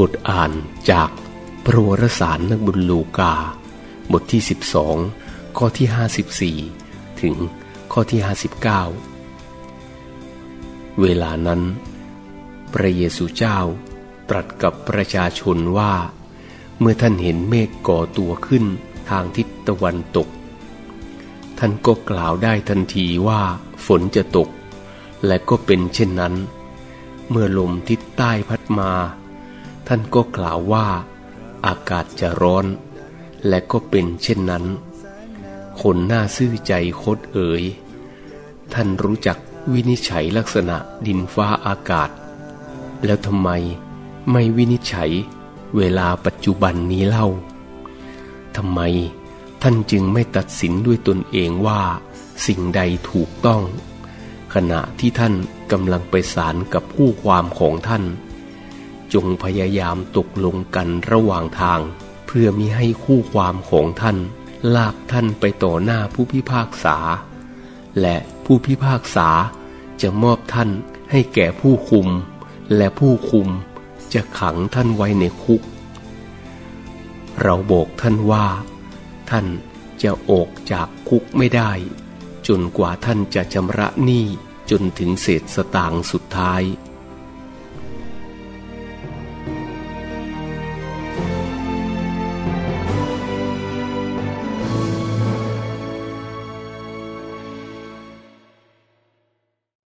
บทอ่านจากพระวรสารนักบุญลูกา บทที่ 12 ข้อที่ 54 ถึงข้อที่ 59 เวลานั้น พระเยซูเจ้าตรัสกับประชาชนว่า เมื่อท่านเห็นเมฆก่อตัวขึ้นทางทิศตะวันตก ท่านก็กล่าวได้ทันทีว่าฝนจะตก และก็เป็นเช่นนั้น เมื่อลมทิศใต้พัดมา ท่านก็กล่าวว่า อากาศจะร้อน และก็เป็นเช่นนั้น คนหน้าซื่อใจคดเอ๋ย ท่านรู้จักวินิจฉัยลักษณะดินฟ้าอากาศ แล้วทำไมไม่วินิจฉัยเวลาปัจจุบันนี้เล่าทำไมท่านจึงไม่ตัดสินด้วยตนเองว่า สิ่งใดถูกต้อง ขณะที่ท่านกำลังไปสารกับผู้ความของท่าน จงพยายามตกลงกันระหว่างทาง เพื่อมิให้คู่ความของท่าน ลากท่านไปต่อหน้าผู้พิพากษา และผู้พิพากษาจะมอบท่านให้แก่ผู้คุม และผู้คุมจะขังท่านไว้ในคุก เราบอกท่านว่า ท่านจะออกจากคุกไม่ได้ จนกว่าท่านจะชำระหนี้จนถึงเศษสตางค์สุดท้าย